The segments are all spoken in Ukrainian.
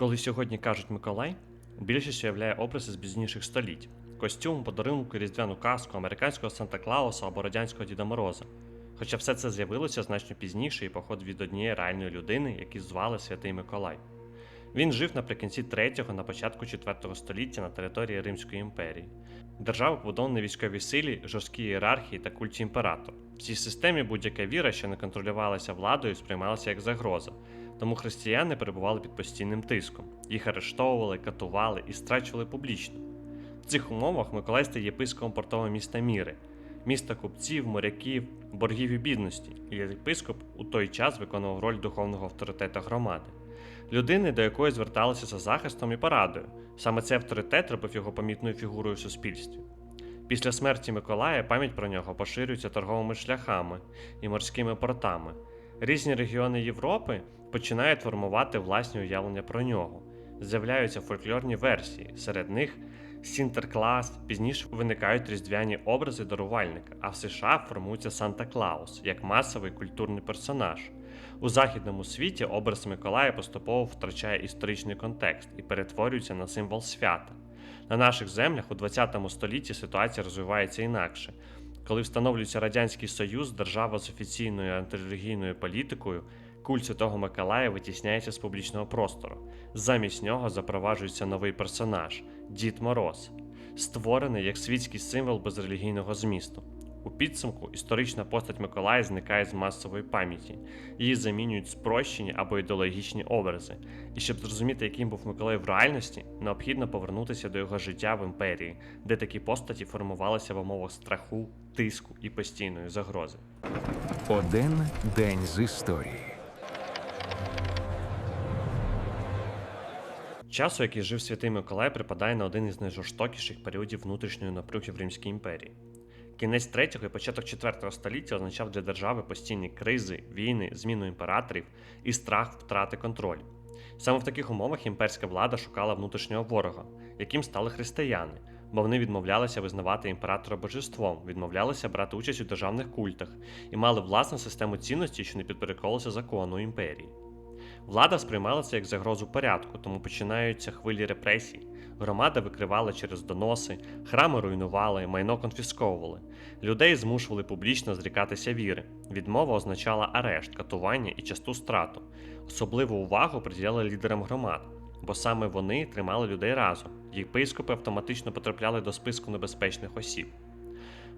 Коли сьогодні кажуть Миколай, більшість уявляє образи з пізніших століть: костюм, подарунок, різдвяну казку, американського Санта Клауса або радянського Діда Мороза. Хоча все це з'явилося значно пізніше і походить від однієї реальної людини, яку звали Святий Миколай. Він жив наприкінці 3-го, на початку 4 століття на території Римської імперії. Держава побудована на військовій силі, жорсткій ієрархії та культі імператора. В цій системі будь-яка віра, що не контролювалася владою, сприймалася як загроза. Тому християни перебували під постійним тиском. Їх арештовували, катували і страчували публічно. В цих умовах Миколай стає єпископом портового міста Міри, міста купців, моряків, боргів і бідності, і єпископ у той час виконував роль духовного авторитета громади, людини, до якої зверталися за захистом і порадою. Саме цей авторитет робив його помітною фігурою в суспільстві. Після смерті Миколая пам'ять про нього поширюється торговими шляхами і морськими портами. Різні регіони Європи починають формувати власні уявлення про нього. З'являються фольклорні версії, серед них Сінтерклас, пізніше виникають різдвяні образи дарувальника, а в США формується Санта Клаус як масовий культурний персонаж. У західному світі образ Миколая поступово втрачає історичний контекст і перетворюється на символ свята. На наших землях у ХХ столітті ситуація розвивається інакше. Коли встановлюється Радянський Союз, держава з офіційною антирелігійною політикою, культ Святого Миколая витісняється з публічного простору. Замість нього запроваджується новий персонаж Дід Мороз, створений як світський символ безрелігійного змісту. У підсумку історична постать Миколая зникає з масової пам'яті, її замінюють спрощені або ідеологічні образи. І щоб зрозуміти, яким був Миколай в реальності, необхідно повернутися до його життя в імперії, де такі постаті формувалися в умовах страху, тиску і постійної загрози. Один день з історії. Часу, який жив святий Миколай, припадає на один із найжорстокіших періодів внутрішньої напруги в Римській імперії. Кінець 3 і початок 4 століття означав для держави постійні кризи, війни, зміну імператорів і страх втрати контролю. Саме в таких умовах імперська влада шукала внутрішнього ворога, яким стали християни, бо вони відмовлялися визнавати імператора божеством, відмовлялися брати участь у державних культах і мали власну систему цінностей, що не підпорядковувалися закону імперії. Влада сприймала це як загрозу порядку, тому починаються хвилі репресій. Громада викривала через доноси, храми руйнували, майно конфісковували. Людей змушували публічно зрікатися віри. Відмова означала арешт, катування і часту страту. Особливу увагу приділяли лідерам громад, бо саме вони тримали людей разом. Єпископи автоматично потрапляли до списку небезпечних осіб.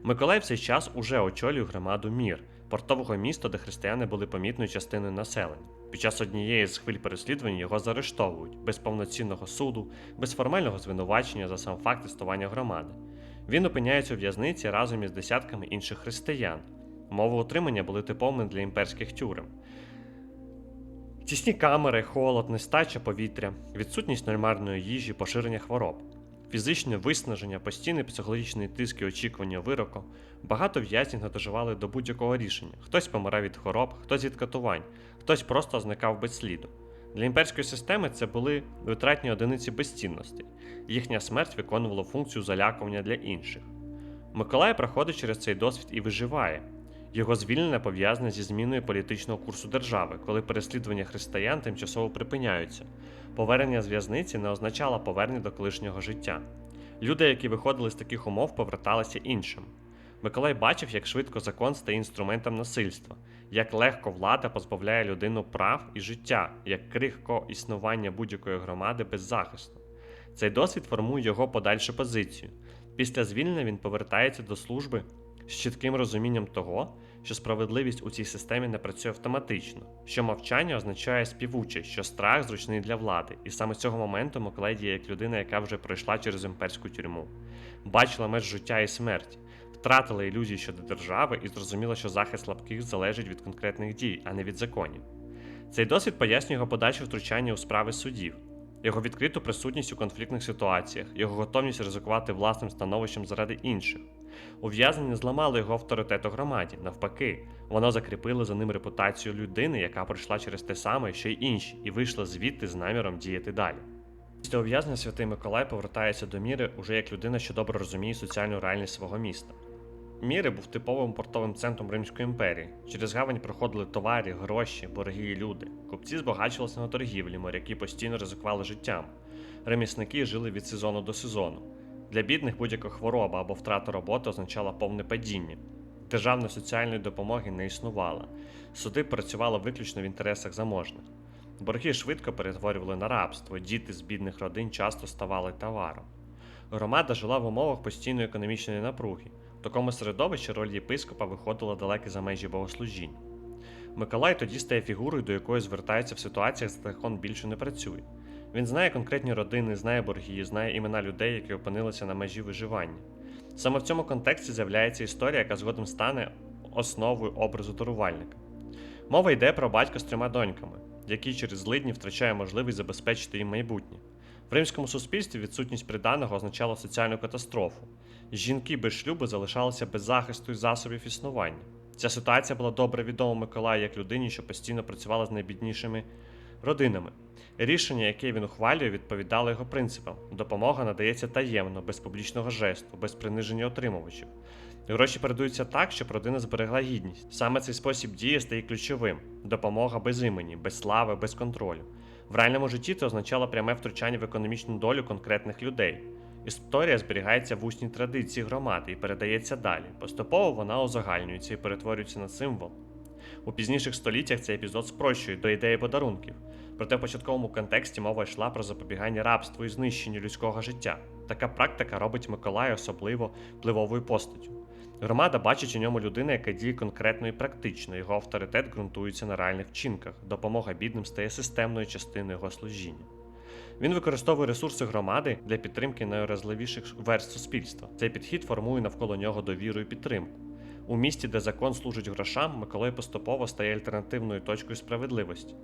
Миколай в цей час уже очолює громаду Мір, портового міста, де християни були помітною частиною населення. Під час однієї з хвиль переслідувань його заарештовують без повноцінного суду, без формального звинувачення за сам факт існування громади. Він опиняється у в'язниці разом із десятками інших християн. Умови утримання були типовими для імперських тюрем. Тісні камери, холод, нестача повітря, відсутність нормальної їжі, поширення хвороб, фізичне виснаження, постійний психологічний тиск і очікування вироку. Багато в'язнів не доживали до будь-якого рішення. Хтось помирав від хвороб, хтось від катувань, хтось просто зникав без сліду. Для імперської системи це були витратні одиниці безцінностей. Їхня смерть виконувала функцію залякування для інших. Миколай проходить через цей досвід і виживає. Його звільнення пов'язане зі зміною політичного курсу держави, коли переслідування християн тимчасово припиняються. Повернення з в'язниці не означало повернення до колишнього життя. Люди, які виходили з таких умов, поверталися іншим. Миколай бачив, як швидко закон стає інструментом насильства, як легко влада позбавляє людину прав і життя, як крихко існування будь-якої громади без захисту. Цей досвід формує його подальшу позицію. Після звільнення він повертається до служби з чітким розумінням того, що справедливість у цій системі не працює автоматично, що мовчання означає співучість, що страх зручний для влади, і саме з цього моменту діє як людина, яка вже пройшла через імперську тюрму, бачила меж життя і смерті, втратила ілюзії щодо держави і зрозуміла, що захист слабких залежить від конкретних дій, а не від законів. Цей досвід пояснює його подальше втручання у справи судів, його відкриту присутність у конфліктних ситуаціях, його готовність ризикувати власним становищем заради інших. Ув'язнення зламало його авторитет у громаді. Навпаки, воно закріпило за ним репутацію людини, яка пройшла через те саме, що й інші, і вийшла звідти з наміром діяти далі. Після ув'язнення святий Миколай повертається до міри уже як людина, що добре розуміє соціальну реальність свого міста. Міри був типовим портовим центром Римської імперії. Через гавань проходили товари, гроші, борги і люди. Купці збагачувалися на торгівлі, моряки постійно ризикували життям. Ремісники жили від сезону до сезону. Для бідних будь-яка хвороба або втрата роботи означала повне падіння. Державної соціальної допомоги не існувало. Суди працювали виключно в інтересах заможних. Борги швидко перетворювали на рабство, діти з бідних родин часто ставали товаром. Громада жила в умовах постійної економічної напруги. Такому середовищі роль єпископа виходила далеко за межі богослужінь. Миколай тоді стає фігурою, до якої звертаються в ситуаціях, де закон більше не працює. Він знає конкретні родини, знає борги, знає імена людей, які опинилися на межі виживання. Саме в цьому контексті з'являється історія, яка згодом стане основою образу дарувальника. Мова йде про батька з трьома доньками, який через злидні втрачає можливість забезпечити їм майбутнє. В римському суспільстві відсутність приданого означала соціальну катастрофу. Жінки без шлюбу залишалися без захисту і засобів існування. Ця ситуація була добре відома Миколаю як людині, що постійно працювала з найбіднішими родинами. Рішення, яке він ухвалює, відповідало його принципам. Допомога надається таємно, без публічного жесту, без приниження отримувачів. Гроші передаються так, щоб родина зберегла гідність. Саме цей спосіб дії стає ключовим: допомога без імені, без слави, без контролю. В реальному житті це означало пряме втручання в економічну долю конкретних людей. Історія зберігається в усній традиції громади і передається далі. Поступово вона узагальнюється і перетворюється на символ. У пізніших століттях цей епізод спрощує до ідеї подарунків. Проте в початковому контексті мова йшла про запобігання рабству і знищенню людського життя. Така практика робить Миколая особливо впливовою постаттю. Громада бачить у ньому людину, яка діє конкретно і практично. Його авторитет ґрунтується на реальних вчинках. Допомога бідним стає системною частиною його служіння. Він використовує ресурси громади для підтримки найуразливіших верств суспільства. Цей підхід формує навколо нього довіру і підтримку. У місті, де закон служить грошам, Миколай поступово стає альтернативною точкою справедливості.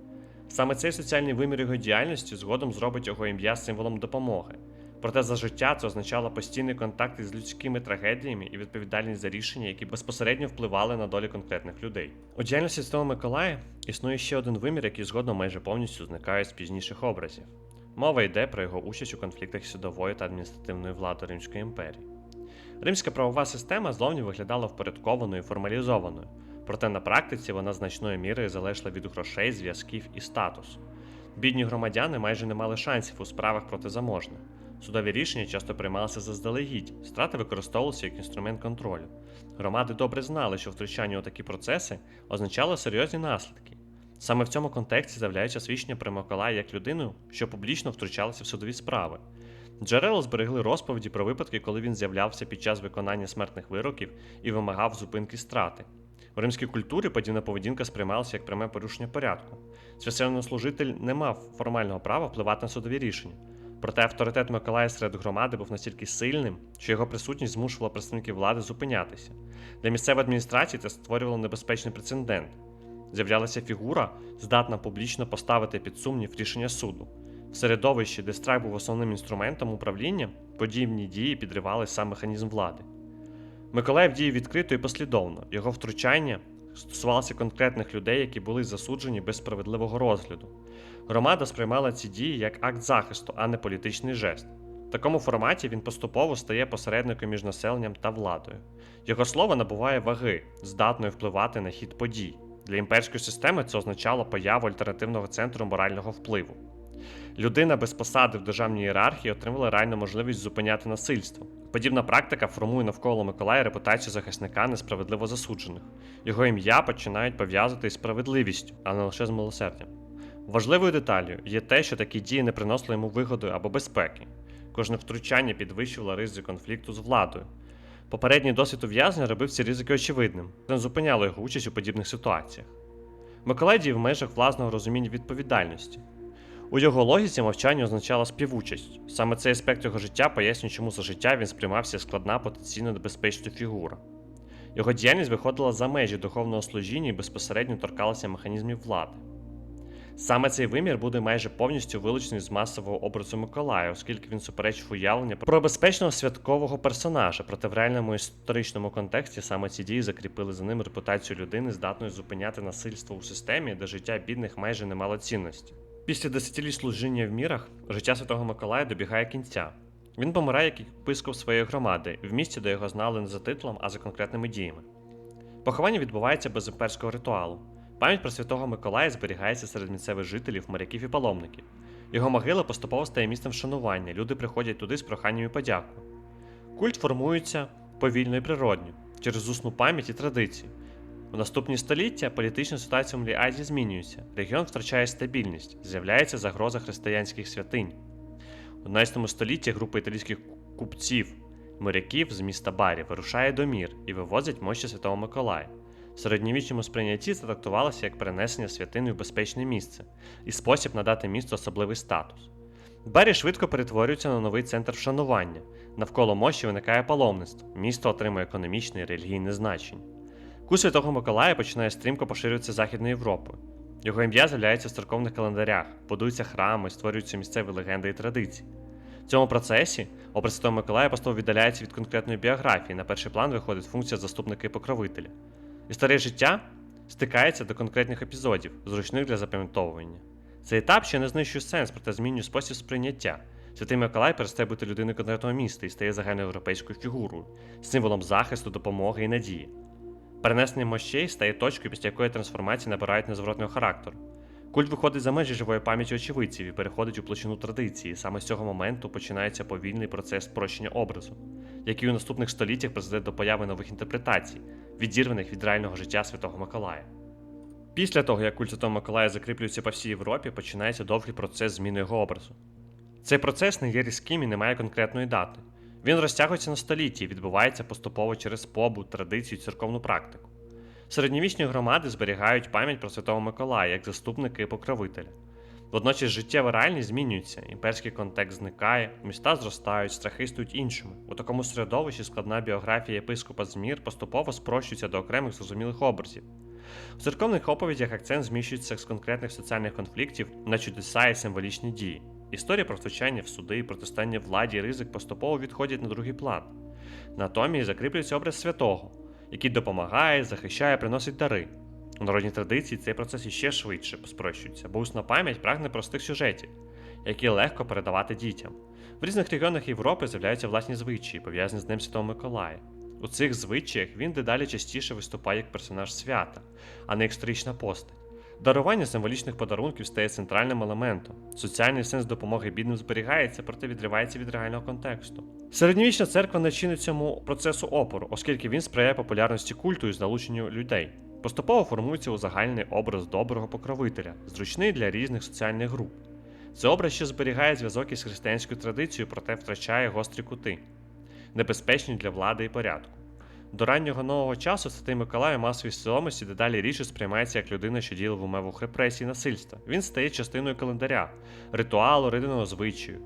Саме цей соціальний вимір його діяльності згодом зробить його ім'я символом допомоги. Проте за життя це означало постійний контакт із людськими трагедіями і відповідальність за рішення, які безпосередньо впливали на долі конкретних людей. У діяльності Святого Миколая існує ще один вимір, який згодом майже повністю зникає з пізніших образів. Мова йде про його участь у конфліктах судової та адміністративної влади Римської імперії. Римська правова система зовні виглядала впорядкованою і формалізованою, проте на практиці вона значною мірою залежала від грошей, зв'язків і статусу. Бідні громадяни майже не мали шансів у справах проти заможних. Судові рішення часто приймалися заздалегідь, страти використовувалися як інструмент контролю. Громади добре знали, що втручання у такі процеси означало серйозні наслідки. Саме в цьому контексті з'являється свідчення про Миколая як людину, що публічно втручалася в судові справи. Джерела зберегли розповіді про випадки, коли він з'являвся під час виконання смертних вироків і вимагав зупинки страти. У римській культурі подібна поведінка сприймалася як пряме порушення порядку. Священнослужитель не мав формального права впливати на судові рішення. Проте авторитет Миколая серед громади був настільки сильним, що його присутність змушувала представників влади зупинятися. Для місцевої адміністрації це створювало небезпечний прецедент. З'являлася фігура, здатна публічно поставити під сумнів рішення суду. В середовищі, де страх був основним інструментом управління, подібні дії підривали сам механізм влади. Миколаїв діяв відкрито і послідовно. Його втручання стосувалося конкретних людей, які були засуджені без справедливого розгляду. Громада сприймала ці дії як акт захисту, а не політичний жест. В такому форматі він поступово стає посередником між населенням та владою. Його слово набуває ваги, здатної впливати на хід подій. Для імперської системи це означало появу альтернативного центру морального впливу. Людина без посади в державній ієрархії отримала реальну можливість зупиняти насильство. Подібна практика формує навколо Миколая репутацію захисника несправедливо засуджених. Його ім'я починають пов'язувати із справедливістю, а не лише з милосердям. Важливою деталлю є те, що такі дії не приносили йому вигоди або безпеки. Кожне втручання підвищувало ризик конфлікту з владою. Попередній досвід ув'язнення робив ці ризики очевидним, це не зупиняло його участь у подібних ситуаціях. Миколай діяв в межах власного розуміння відповідальності. У його логіці мовчання означало співучасть. Саме цей аспект його життя пояснює, чому за життя він сприймався як складна потенційно небезпечна фігура. Його діяльність виходила за межі духовного служіння і безпосередньо торкалася механізмів влади. Саме цей вимір буде майже повністю вилучений з масового образу Миколая, оскільки він суперечив уявлення про безпечного святкового персонажа, проте в реальному історичному контексті саме ці дії закріпили за ним репутацію людини, здатної зупиняти насильство у системі, де життя бідних майже не мало цінності. Після десятиліть служіння в мірах життя Святого Миколая добігає кінця. Він помирає як єпископ своєї громади, в місті, де його знали не за титулом, а за конкретними діями. Поховання відбувається без імперського ритуалу. Пам'ять про святого Миколая зберігається серед місцевих жителів, моряків і паломників. Його могила поступово стає місцем вшанування, люди приходять туди з проханням і подякою. Культ формується повільно і природньо, через усну пам'ять і традиції. У наступні століття політична ситуація в Малій Азії змінюється, регіон втрачає стабільність, з'являється загроза християнських святинь. У 11 столітті група італійських купців, моряків з міста Барі вирушає до мір і вивозять мощі Святого Миколая. В середньовічному сприйнятті це трактувалося як перенесення святини в безпечне місце і спосіб надати місту особливий статус. Барі швидко перетворюється на новий центр вшанування. Навколо мощі виникає паломництво, місто отримує економічне і релігійне значення. Культ Святого Миколая починає стрімко поширюватися Західною Європою. Його ім'я з'являється в церковних календарях, будуються храми, створюються місцеві легенди і традиції. В цьому процесі образ Святого Миколая постійно віддаляється від конкретної біографії, на перший план виходить функція заступника і покровителя. Історія життя стикається до конкретних епізодів, зручних для запам'ятовування. Цей етап ще не знищує сенс, проте змінює спосіб сприйняття. Святий Миколай перестає бути людиною конкретного міста і стає загальноєвропейською фігурою, символом захисту, допомоги і надії. Перенесення мощей стає точкою, після якої трансформації набирають незворотного характеру. Культ виходить за межі живої пам'яті очевидців і переходить у площину традиції. Саме з цього моменту починається повільний процес спрощення образу, який у наступних століттях призведе до появи нових інтерпретацій, відірваних від реального життя Святого Миколая. Після того, як культ Святого Миколая закріплюється по всій Європі, починається довгий процес зміни його образу. Цей процес не є різким і не має конкретної дати. Він розтягується на століття і відбувається поступово через побут, традицію і церковну практику. Середньовічні громади зберігають пам'ять про Святого Миколая як заступника і покровителя. Водночас життєва реальність змінюється, імперський контекст зникає, міста зростають, страхи стають іншими. У такому середовищі складна біографія єпископа Змір поступово спрощується до окремих зрозумілих образів. У церковних оповідях акцент зміщується з конкретних соціальних конфліктів на чудеса і символічні дії. Історія про втручання в суди і протистояння владі і ризик поступово відходять на другий план. Натомість закріплюється образ святого, який допомагає, захищає, приносить дари. У народній традиції цей процес іще швидше спрощується, бо усна пам'ять прагне простих сюжетів, які легко передавати дітям. В різних регіонах Європи з'являються власні звичаї, пов'язані з Днем Святого Миколая. У цих звичаях він дедалі частіше виступає як персонаж свята, а не як історична постать. Дарування символічних подарунків стає центральним елементом. Соціальний сенс допомоги бідним зберігається, проте відривається від реального контексту. Середньовічна церква не чинить цьому процесу опору, оскільки він сприяє популярності культу і залученню людей. Поступово формується узагальний образ доброго покровителя, зручний для різних соціальних груп. Цей образ ще зберігає зв'язок із християнською традицією, проте втрачає гострі кути, небезпечні для влади і порядку. До раннього нового часу Святий Миколай у масовій свідомості дедалі рідше сприймається як людина, що діяла в умовах репресій і насильства. Він стає частиною календаря, ритуалу, родинного звичаю.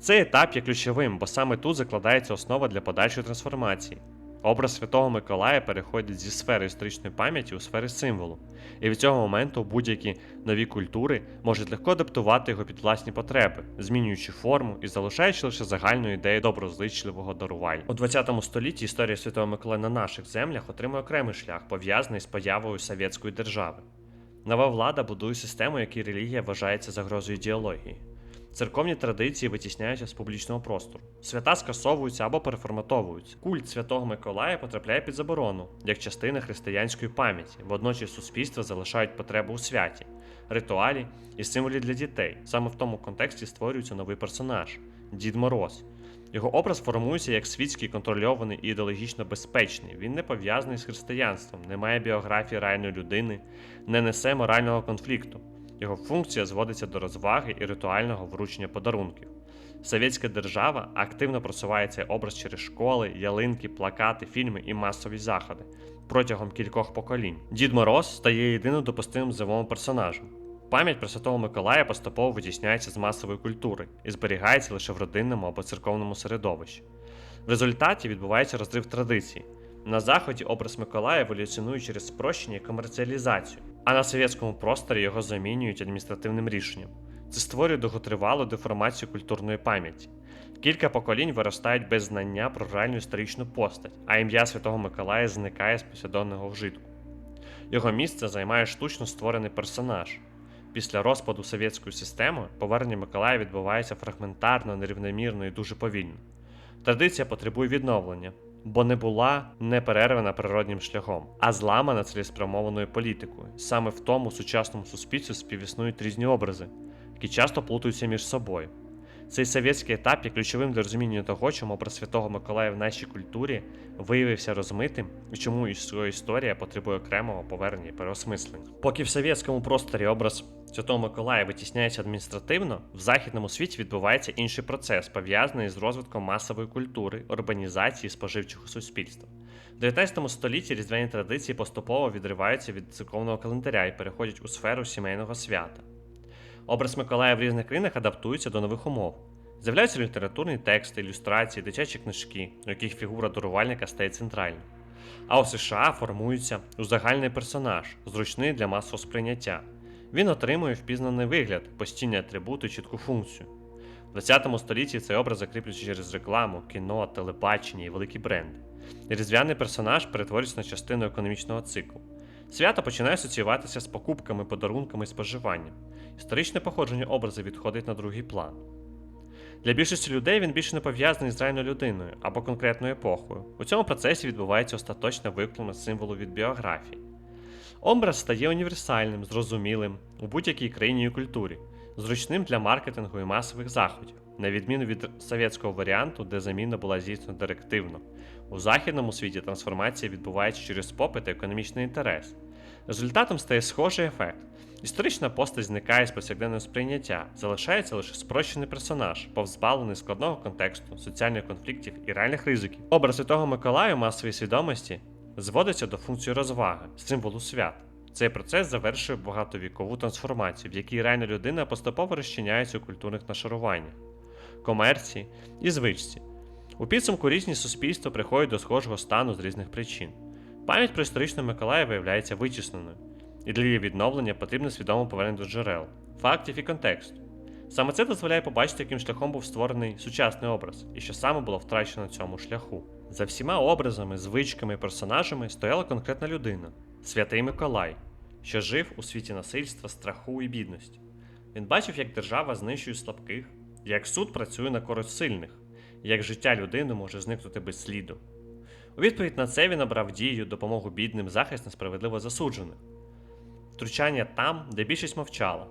Цей етап є ключовим, бо саме тут закладається основа для подальшої трансформації. Образ Святого Миколая переходить зі сфери історичної пам'яті у сфери символу, і від цього моменту будь-які нові культури можуть легко адаптувати його під власні потреби, змінюючи форму і залишаючи лише загальну ідею доброзичливого дарування. У 20 столітті історія Святого Миколая на наших землях отримує окремий шлях, пов'язаний з появою совєтської держави. Нова влада будує систему, якій релігія вважається загрозою ідеології. Церковні традиції витісняються з публічного простору. Свята скасовуються або переформатовуються. Культ Святого Миколая потрапляє під заборону, як частина християнської пам'яті. Водночас суспільства залишають потребу у святі, ритуалі і символі для дітей. Саме в тому контексті створюється новий персонаж Дід Мороз. Його образ формується як світський, контрольований і ідеологічно безпечний. Він не пов'язаний з християнством, не має біографії реальної людини, не несе морального конфлікту. Його функція зводиться до розваги і ритуального вручення подарунків. Совєтська держава активно просуває цей образ через школи, ялинки, плакати, фільми і масові заходи протягом кількох поколінь. Дід Мороз стає єдиним допустимим зимовим персонажем. Пам'ять про Святого Миколая поступово витісняється з масової культури і зберігається лише в родинному або церковному середовищі. В результаті відбувається розрив традицій. На заході образ Миколая еволюціонує через спрощення і комерціалізацію, а на совєтському просторі його замінюють адміністративним рішенням. Це створює довготривалу деформацію культурної пам'яті. Кілька поколінь виростають без знання про реальну історичну постать, а ім'я Святого Миколая зникає з послідовного вжитку. Його місце займає штучно створений персонаж. Після розпаду совєтської системи повернення Миколая відбувається фрагментарно, нерівномірно і дуже повільно. Традиція потребує відновлення, бо не була не перервана природнім шляхом, а зламана цілеспрямованою політикою. Саме в тому сучасному суспільстві співіснують різні образи, які часто плутаються між собою. Цей совєтський етап є ключовим для розуміння того, чому образ Святого Миколая в нашій культурі виявився розмитим і чому його історія потребує окремого повернення і переосмислення. Поки в совєтському просторі образ Святого Миколая витісняється адміністративно, в західному світі відбувається інший процес, пов'язаний з розвитком масової культури, урбанізації споживчого суспільства. В 19 столітті різдвяні традиції поступово відриваються від церковного календаря і переходять у сферу сімейного свята. Образ Миколая в різних країнах адаптується до нових умов. З'являються літературні тексти, ілюстрації, дитячі книжки, у яких фігура дарувальника стає центральною. А у США формується узагальний персонаж, зручний для масового сприйняття. Він отримує впізнаний вигляд, постійні атрибути, чітку функцію. В 20 столітті цей образ закріплюється через рекламу, кіно, телебачення і великі бренди. Різдвяний персонаж перетворюється на частину економічного циклу. Свято починає асоціюватися з покупками, подарунками і споживанням. Історичне походження образу відходить на другий план. Для більшості людей він більше не пов'язаний з реальною людиною або конкретною епохою. У цьому процесі відбувається остаточне виклення символу від біографії. Образ стає універсальним, зрозумілим у будь-якій країні і культурі, зручним для маркетингу і масових заходів, на відміну від совєтського варіанту, де заміна була здійснена директивно. У західному світі трансформація відбувається через попит і економічний інтерес. Результатом стає схожий ефект. Історична постать зникає з повсякденного сприйняття, залишається лише спрощений персонаж, повзбавлений складного контексту, соціальних конфліктів і реальних ризиків. Образ Святого Миколая масовій свідомості зводиться до функції розваги, символу свят. Цей процес завершує багатовікову трансформацію, в якій реальна людина поступово розчиняється у культурних нашаруваннях, комерції і звичці. У підсумку різні суспільства приходять до схожого стану з різних причин. Пам'ять про історичного Миколая виявляється вичисненою, і для її відновлення потрібно свідомо повернення до джерел, фактів і контексту. Саме це дозволяє побачити, яким шляхом був створений сучасний образ, і що саме було втрачено цьому шляху. За всіма образами, звичками і персонажами стояла конкретна людина святий Миколай, що жив у світі насильства, страху і бідності. Він бачив, як держава знищує слабких, як суд працює на користь сильних, як життя людини може зникнути без сліду. У відповідь на це він обрав дію, допомогу бідним, захист несправедливо засуджених. Втручання там, де більшість мовчала.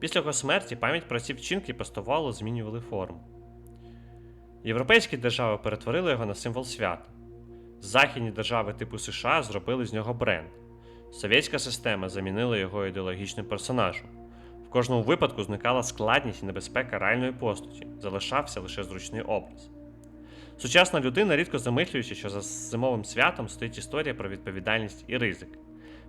Після його смерті пам'ять про ці вчинки постувало змінювали форму. Європейські держави перетворили його на символ свята. Західні держави типу США зробили з нього бренд. Совєтська система замінила його ідеологічним персонажем. В кожному випадку зникала складність і небезпека реальної постаті, залишався лише зручний образ. Сучасна людина рідко замислюється, що за зимовим святом стоїть історія про відповідальність і ризик.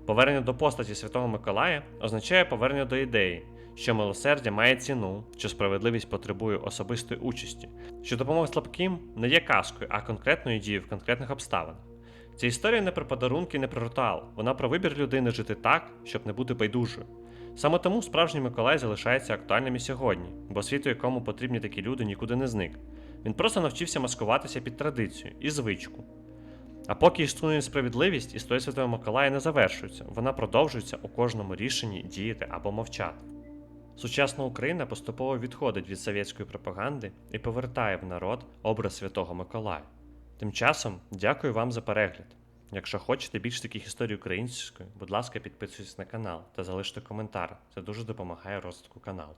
Повернення до постаті Святого Миколая означає повернення до ідеї, що милосердя має ціну, що справедливість потребує особистої участі, що допомога слабким не є казкою, а конкретною дією в конкретних обставинах. Ця історія не про подарунки, не про ритуал, вона про вибір людини жити так, щоб не бути байдужою. Саме тому справжній Миколай залишається актуальним і сьогодні, бо світ, у якому потрібні такі люди, нікуди не зник. Він просто навчився маскуватися під традицію і звичку. А поки існує справедливість, історія Святого Миколая не завершується, вона продовжується у кожному рішенні діяти або мовчати. Сучасна Україна поступово відходить від совєтської пропаганди і повертає в народ образ Святого Миколая. Тим часом дякую вам за перегляд. Якщо хочете більше таких історій українською, будь ласка, підписуйтесь на канал та залиште коментар. Це дуже допомагає розвитку каналу.